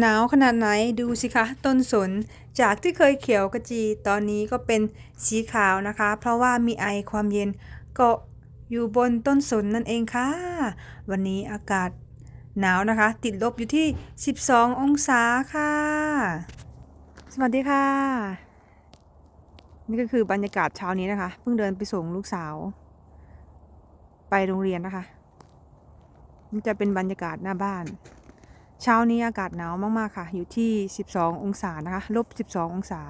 หนาวขนาดไหนดูสิคะต้นสนจากที่เคยเขียวกระจีตอนนี้ก็เป็นสีขาวนะคะ เพราะว่ามีไอความเย็นเกาะอยู่บนต้นสนนั่นเองค่ะ วันนี้อากาศหนาวนะคะ ติดลบอยู่ที่ 12 องศาค่ะ สวัสดีค่ะ นี่ก็คือบรรยากาศเช้านี้นะคะ เพิ่งเดินไปส่งลูกสาว ไปโรงเรียนนะคะนี่จะเป็นบรรยากาศหน้าบ้าน เช้านี้อากาศหนาวมากๆค่ะ อยู่ที่ 12 องศานะคะลบ 12 องศา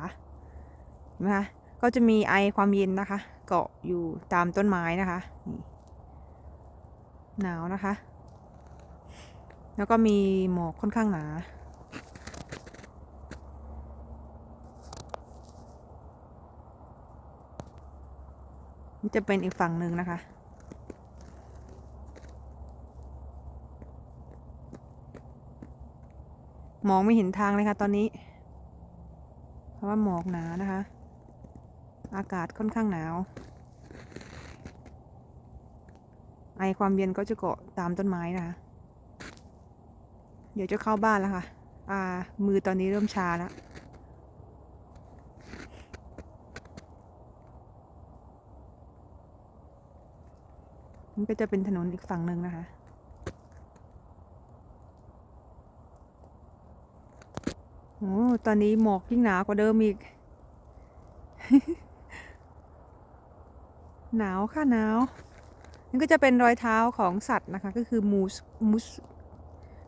เห็นไหมคะก็จะมีไอความเย็นนะคะ เกาะอยู่ตามต้นไม้นะคะนี่หนาวนะคะ แล้วก็มีหมอกค่อนข้างหนาจะเป็นอีกฝั่งหนึ่งนะคะ มองไม่เห็นทางเลยค่ะตอนนี้ เพราะว่าหมอกหนานะคะ อากาศค่อนข้างหนาว ไอความเย็นก็จะเกาะตามต้นไม้นะคะ เดี๋ยวจะเข้าบ้านแล้วค่ะ อ่า มือตอนนี้เริ่มชาแล้วมันก็จะเป็นถนนอีกฝั่งหนึ่งนะคะ อ้ตอนนี้หมอกยิ่งหนากว่าเดิมอีก หนาวค่ะหนาว นี่ก็จะเป็นรอยเท้าของสัตว์นะคะ ก็คือมูสมูส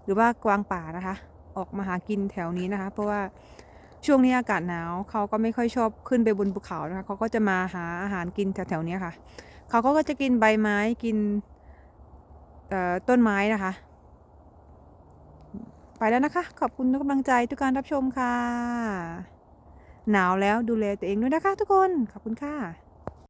หรือว่ากวางป่านะคะ ออกมาหากินแถวนี้นะคะ เพราะว่าช่วงนี้อากาศหนาวเขาก็ไม่ค่อยชอบขึ้นไปบนภูเขานะคะเขาก็จะมาหาอาหารกินแถวๆนี้ค่ะ เขาก็จะกินใบไม้กินต้นไม้นะคะ ไปแล้วนะคะ ขอบคุณทุกกำลังใจทุกการรับชมค่ะ หนาวแล้วดูแลตัวเองด้วยนะคะ ทุกคน ขอบคุณค่ะ